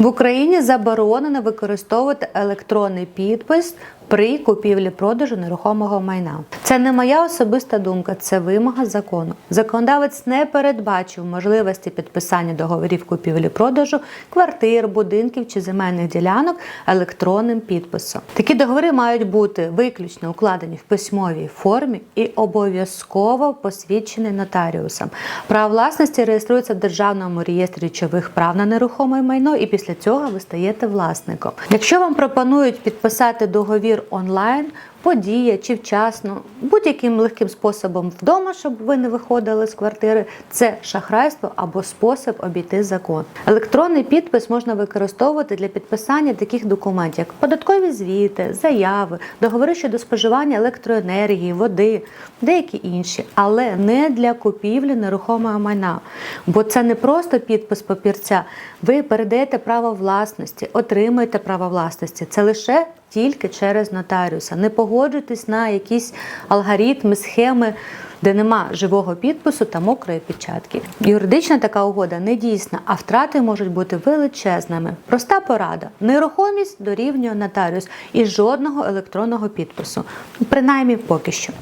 В Україні заборонено використовувати електронний підпис при купівлі-продажу нерухомого майна. Це не моя особиста думка, це вимога закону. Законодавець не передбачив можливості підписання договорів купівлі-продажу квартир, будинків чи земельних ділянок електронним підписом. Такі договори мають бути виключно укладені в письмовій формі і обов'язково посвідчені нотаріусом. Право власності реєструється в державному реєстрі речових прав на нерухоме майно, і після цього ви стаєте власником. Якщо вам пропонують підписати договір онлайн, подія чи вчасно, будь-яким легким способом вдома, щоб ви не виходили з квартири, це шахрайство або спосіб обійти закон. Електронний підпис можна використовувати для підписання таких документів, як податкові звіти, заяви, договори щодо споживання електроенергії, води, деякі інші, але не для купівлі нерухомого майна. Бо це не просто підпис папірця. Ви передаєте право власності, отримуєте право власності. Це лише тільки через нотаріуса. Не погоджуйтесь на якісь алгоритми, схеми, де нема живого підпису та мокрої печатки. Юридична така угода не дійсна, а втрати можуть бути величезними. Проста порада: нерухомість дорівнює нотаріус і жодного електронного підпису. Принаймні поки що.